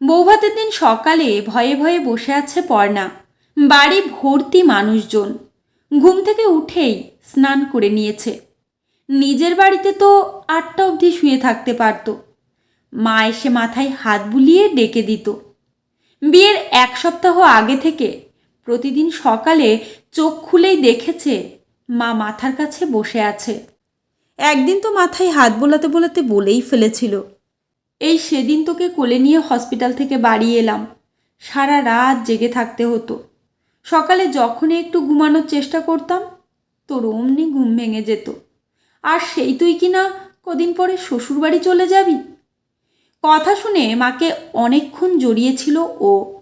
বৌভাতের দিন সকালে ভয়ে ভয়ে বসে আছে পর্ণা। বাড়ি ভর্তি মানুষজন। ঘুম থেকে উঠেই স্নান করে নিয়েছে। নিজের বাড়িতে তো আটটা অবধি শুয়ে থাকতে পারত। মা এসে মাথায় হাত বুলিয়ে ডেকে দিত। বিয়ের এক সপ্তাহ আগে থেকে প্রতিদিন সকালে চোখ খুলেই দেখেছে মা মাথার কাছে বসে আছে। একদিন তো মাথায় হাত বোলাতে বোলাতে বলেই ফেলেছিল। এই সেদিন তোকে কোলে নিয়ে হসপিটাল থেকে বাড়ি এলাম। সারা রাত জেগে থাকতে হতো। সকালে যখনই একটু ঘুমানোর চেষ্টা করতাম, তোর অমনি ঘুম ভেঙে যেত। আর সেই তুই কি না কদিন পরে শ্বশুরবাড়ি চলে যাবি? কথা শুনে মাকে অনেকক্ষণ জড়িয়েছিল ও।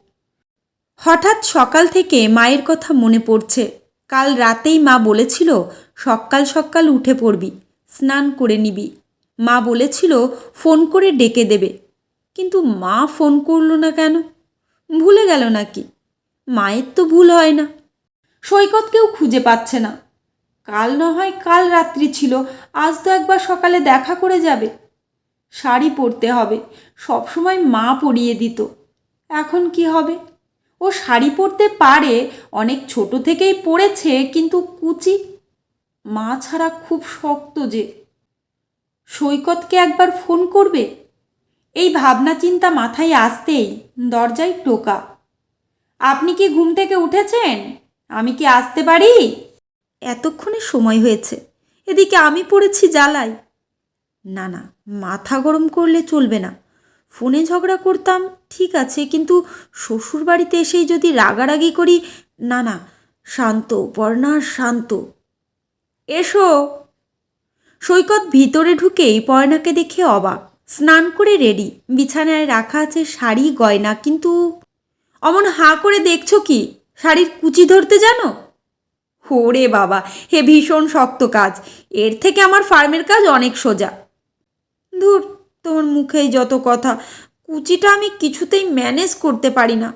হঠাৎ সকাল থেকে মায়ের কথা মনে পড়ছে। কাল রাতেই মা বলেছিল, সকাল সকাল উঠে পড়বি, স্নান করে নিবি। মা বলেছিল, ফোন করে ডেকে দেবে। কিন্তু মা ফোন করল না কেন? ভুলে গেল নাকি? মায়ের তো ভুল হয় না। সৈকতকেও খুঁজে পাচ্ছে না। কাল না হয় কাল রাত্রি ছিল, আজ তো একবার সকালে দেখা করে যাবে। শাড়ি পরতে হবে সবসময় মা পরিয়ে দিত। এখন কি হবে? ও শাড়ি পরতে পারে, অনেক ছোট থেকেই পড়েছে কিন্তু কুচি? মা ছাড়া খুব শক্ত যে। সৈকতকে একবার ফোন করবে? এই ভাবনা চিন্তা মাথায় আসতেই দরজায় টোকা। আপনি কি ঘুম থেকে উঠেছেন? আমি কি আসতে পারি? এতক্ষণে সময় হয়েছে। এদিকে আমি পড়েছি জ্বালাই না না, মাথা গরম করলে চলবে না। ফোনে ঝগড়া করতাম, ঠিক আছে, কিন্তু শ্বশুর বাড়িতে এসেই যদি রাগারাগি করি, না না, শান্ত পর্ণা শান্ত। এসো! সৈকত ভিতরে ঢুকেই পয়নাকে দেখে অবাক। স্নান করে রেডি। বিছানায় রাখা আছে শাড়ি, গয়না, কিন্তু অমন হাঁ করে দেখছ কি? শাড়ির কুচি ধরতে জানো? ওরে বাবা হে ভীষণ শক্ত কাজ। এর থেকে আমার ফার্মের কাজ অনেক সোজা। ধুর তোমার মুখেই যত কথা। কুচিটা আমি কিছুতেই ম্যানেজ করতে পারি না।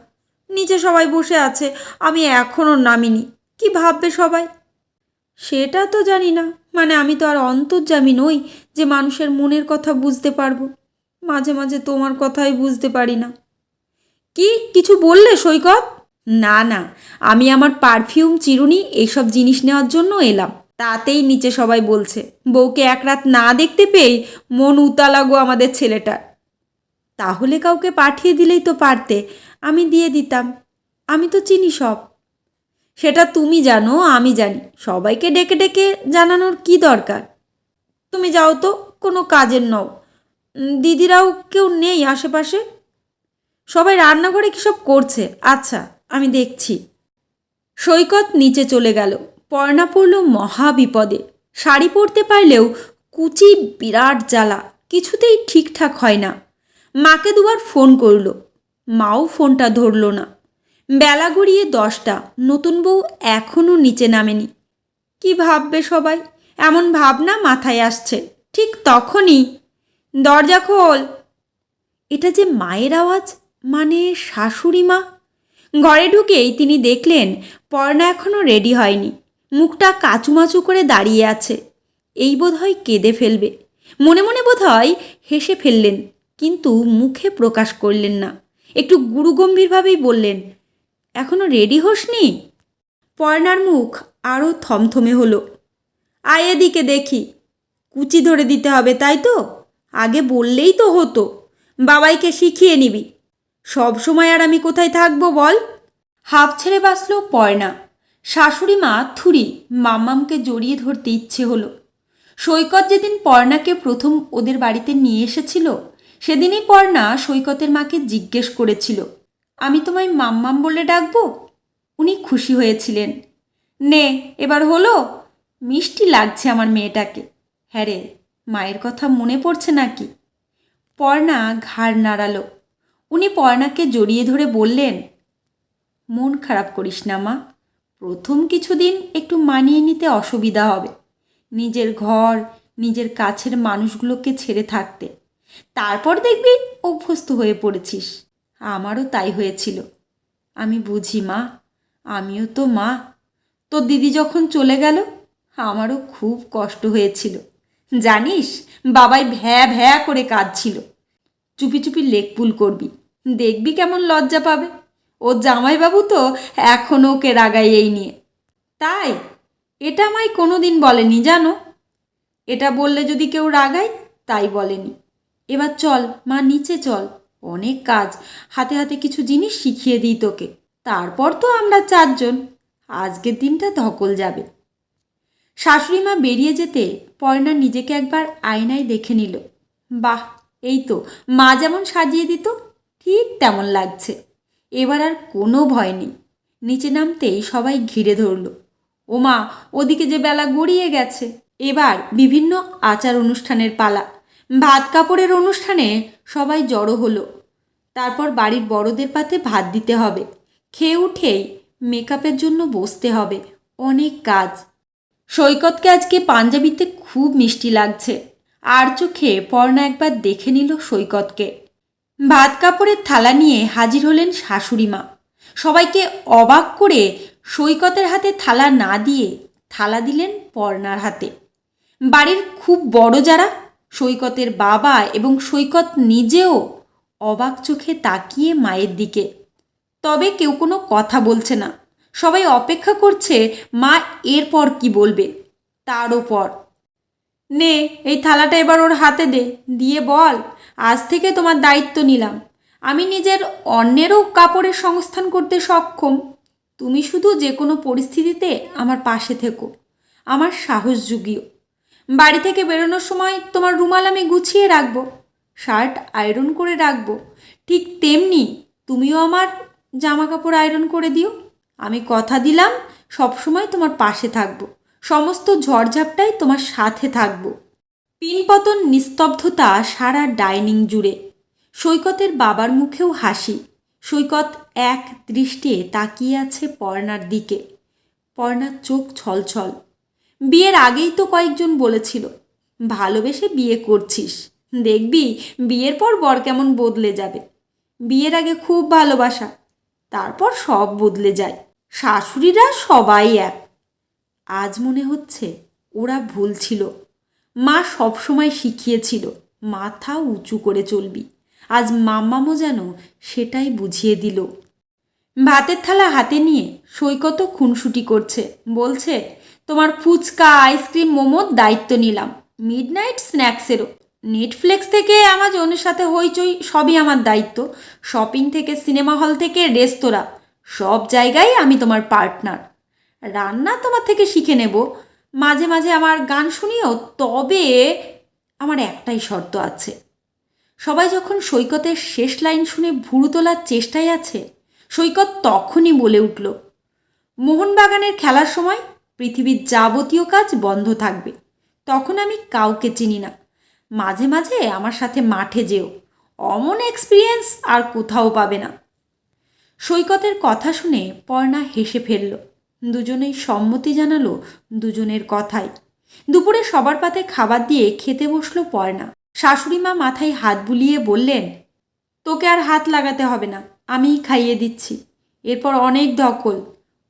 নিচে সবাই বসে আছে, আমি এখনও নামিনি। কি ভাববে সবাই? সেটা তো জানি না। মানে আমি তো আর অন্তর্জামী নই যে মানুষের মনের কথা বুঝতে পারব। মাঝে মাঝে তোমার কথাই বুঝতে পারি না। কি? কিছু বললে সৈকত? না না। আমি আমার পারফিউম, চিরুনি এইসব জিনিস নেওয়ার জন্য এলাম। তাতেই নিচে সবাই বলছে, বউকে এক রাত না দেখতে পেয়ে মন উতালাগো আমাদের ছেলেটার। তাহলে কাউকে পাঠিয়ে দিলেই তো পারতে। আমি দিয়ে দিতাম। আমি তো চিনি সব। সেটা তুমি জানো, আমি জানি। সবাইকে ডেকে ডেকে জানানোর কি দরকার? তুমি যাও তো, কোনো কাজের নও। দিদিরাও কেউ নেই আশেপাশে? সবাই রান্নাঘরে কী সব করছে? আচ্ছা আমি দেখছি। সৈকত নিচে চলে গেল। পর্ণা পড়ল মহা বিপদে। শাড়ি পরতে পারলেও কুচি বিরাট জ্বালা, কিছুতেই ঠিকঠাক হয় না। মাকে দুবার ফোন করল। মাও ফোনটা ধরল না। বেলা গড়িয়ে দশটা। নতুন বউ এখনও নিচে নামেনি। কি ভাববে সবাই? এমন ভাবনা মাথায় আসছে। ঠিক তখনই দরজা খোল। এটা যে মায়ের আওয়াজ? মানে শাশুড়ি মা? ঘরে ঢুকেই তিনি দেখলেন পর্ণা এখনও রেডি হয়নি। মুখটা কাচুমাচু করে দাঁড়িয়ে আছে। এই বোধহয় কেঁদে ফেলবে। মনে মনে বোধহয় হেসে ফেললেন। কিন্তু মুখে প্রকাশ করলেন না। একটু গুরুগম্ভীরভাবেই বললেন এখনও রেডি হোসনি? পর্ণার মুখ আরও থমথমে হলো। আয় এদিকে দেখি। কুচি ধরে দিতে হবে, তাই তো? আগে বললেই তো হতো। বাবাইকে শিখিয়ে নিবি। সব সময় আর আমি কোথায় থাকব বল? হাফ ছেড়ে বাঁচল পয়না শাশুড়ি মা থুরি মাম্মামকে জড়িয়ে ধরতে ইচ্ছে হলো। সৈকত যেদিন পর্ণাকে প্রথম ওদের বাড়িতে নিয়ে এসেছিল, সেদিনই পর্ণা সৈকতের মাকে জিজ্ঞেস করেছিল। আমি তোমায় মাম্মাম বলে ডাকবো? উনি খুশি হয়েছিলেন। নে, এবার হলো। মিষ্টি লাগছে আমার মেয়েটাকে। হ্যাঁ রে, মায়ের কথা মনে পড়ছে নাকি? পর্ণা ঘাড় নাড়ালো। উনি পর্ণাকে জড়িয়ে ধরে বললেন, মন খারাপ করিস না মা। প্রথম কিছুদিন একটু মানিয়ে নিতে অসুবিধা হবে। নিজের ঘর, নিজের কাছের মানুষগুলোকে ছেড়ে থাকতে। তারপর দেখবি অভ্যস্ত হয়ে পড়েছিস। আমারও তাই হয়েছিল। আমি বুঝি, মা। আমিও তো মা। তোর দিদি যখন চলে গেল, আমারও খুব কষ্ট হয়েছিল। জানিস, বাবাই ভ্যা ভ্যা করে কাঁদছিল। চুপি চুপি লেকপুল করবি। দেখবি কেমন লজ্জা পাবে। ও জামাইবাবু তো এখনও ওকে রাগাই এই নিয়ে। তাই, এটা আমায় কোনো দিন বলেনি, জানো? এটা বললে যদি কেউ রাগায়, তাই বলেনি। এবার চল, মা, নিচে চল। অনেক কাজ। হাতে হাতে কিছু জিনিস শিখিয়ে দিই তোকে। তারপর তো আমরা চারজন। আজকের দিনটা ধকল যাবে। শাশুড়ি মা বেরিয়ে যেতে পয়না নিজেকে একবার আয়নায় দেখে নিল। বাহ, এই তো, মা যেমন সাজিয়ে দিত, ঠিক তেমন লাগছে। এবার আর কোনো ভয় নেই। নিচে নামতেই সবাই ঘিরে ধরল। ওমা ওদিকে যে বেলা গড়িয়ে গেছে। এবার বিভিন্ন আচার অনুষ্ঠানের পালা। ভাত কাপড়ের অনুষ্ঠানে সবাই জড়ো হলো। তারপর বাড়ির বড়দের পাতে ভাত দিতে হবে। খেয়ে উঠেই মেকআপের জন্য বসতে হবে। অনেক কাজ। সৈকতকে আজকে পাঞ্জাবিতে খুব মিষ্টি লাগছে। আর চোখে পর্ণা একবার দেখে নিল সৈকতকে। ভাত কাপড়ের থালা নিয়ে হাজির হলেন শাশুড়ি মা। সবাইকে অবাক করে সৈকতের হাতে থালা না দিয়ে থালা দিলেন পর্ণার হাতে। বাড়ির খুব বড় যারা সৈকতের বাবা এবং সৈকত নিজেও অবাক চোখে তাকিয়ে মায়ের দিকে। তবে কেউ কোনো কথা বলছে না। সবাই অপেক্ষা করছে, মা, এরপর কি বলবে? তার ওপর নে, এই থালাটা এবার ওর হাতে দে, দিয়ে বল, আজ থেকে তোমার দায়িত্ব নিলাম। আমি নিজের অন্যেরও কাপড়ের সংস্থান করতে সক্ষম। তুমি শুধু যে কোনো পরিস্থিতিতে আমার পাশে থেকো। আমার সাহস জুগিও। বাড়ি থেকে বেরোনোর সময় তোমার রুমাল আমি গুছিয়ে রাখব, শার্ট আয়রন করে রাখব। ঠিক তেমনি তুমিও আমার জামা কাপড় আয়রন করে দিও। আমি কথা দিলাম, সবসময় তোমার পাশে থাকব। সমস্ত ঝড়ঝাপটাই তোমার সাথে থাকব। পিনপতন নিস্তব্ধতা সারা ডাইনিং জুড়ে। সৈকতের বাবার মুখেও হাসি। সৈকত এক দৃষ্টে তাকিয়ে আছে পর্ণার দিকে। পর্ণার চোখ ছলছল। বিয়ের আগেই তো কয়েকজন বলেছিল, ভালোবেসে বিয়ে করছিস। দেখবি, বিয়ের পর বর কেমন বদলে যাবে। বিয়ের আগে খুব ভালোবাসা, তারপর সব বদলে যায়। শাশুড়িরা সবাই এক। আজ মনে হচ্ছে ওরা ভুল ছিল। মা সবসময় শিখিয়েছিল, মাথা উঁচু করে চলবি। আজ মাম্মামও যেন সেটাই বুঝিয়ে দিল। ভাতের থালা হাতে নিয়ে সৈকত খুনসুটি করছে। বলছে, তোমার ফুচকা, আইসক্রিম মোমোর দায়িত্ব নিলাম। মিডনাইট স্ন্যাক্সেরও। নেটফ্লিক্স থেকে আমাজনের সাথে হইচই, সবই আমার দায়িত্ব। শপিং থেকে, সিনেমা হল থেকে, রেস্তোরাঁ। সব জায়গায় আমি তোমার পার্টনার। রান্না তোমার থেকে শিখে নেব। মাঝে মাঝে আমার গান শুনিও, তবে আমার একটাই শর্ত আছে। সবাই যখন সৈকতের শেষ লাইন শুনে ভুরু তোলার চেষ্টায় আছে সৈকত তখনই বলে উঠল, মোহনবাগানের খেলার সময় পৃথিবীর যাবতীয় কাজ বন্ধ থাকবে। তখন আমি কাউকে চিনি না। মাঝে মাঝে আমার সাথে মাঠে যেও। অমন এক্সপিরিয়েন্স আর কোথাও পাবে না। সৈকতের কথা শুনে পর্ণা হেসে ফেলল, দুজনেই সম্মতি জানালো দুজনের কথাই। দুপুরে সবার পাতে খাবার দিয়ে খেতে বসল পর্ণা। শাশুড়ি মা মাথায় হাত বুলিয়ে বললেন, তোকে আর হাত লাগাতে হবে না। আমিই খাইয়ে দিচ্ছি। এরপর অনেক দখল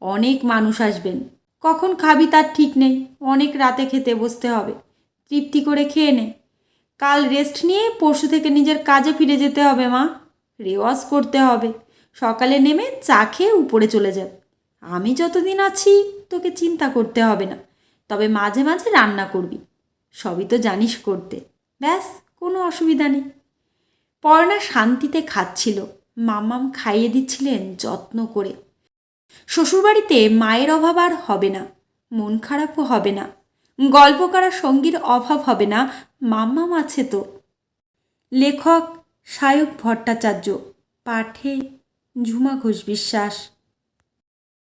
অনেক মানুষ আসবেন। কখন খাবি তার ঠিক নেই, অনেক রাতে খেতে বসতে হবে। তৃপ্তি করে খেয়ে নে। কাল রেস্ট নিয়ে পরশু থেকে নিজের কাজে ফিরে যেতে হবে, মা। রেওয়াজ করতে হবে। সকালে নেমে চা খেয়ে উপরে চলে যাবে আমি যতদিন আছি, তোকে চিন্তা করতে হবে না। তবে মাঝে মাঝে রান্না করবি। সবই তো জানিস করতে। ব্যাস, কোনো অসুবিধা নেই। পর্ণা শান্তিতে খাচ্ছিল। মাম্মাম খাইয়ে দিচ্ছিলেন যত্ন করে। শ্বশুরবাড়িতে মায়ের অভাব আর হবে না, মন খারাপও হবে না গল্প করা সঙ্গীর অভাব হবে না মাম্মাম আছে তো। লেখক সায়ক ভট্টাচার্য, পাঠে ঝুমা ঘোষ বিশ্বাস।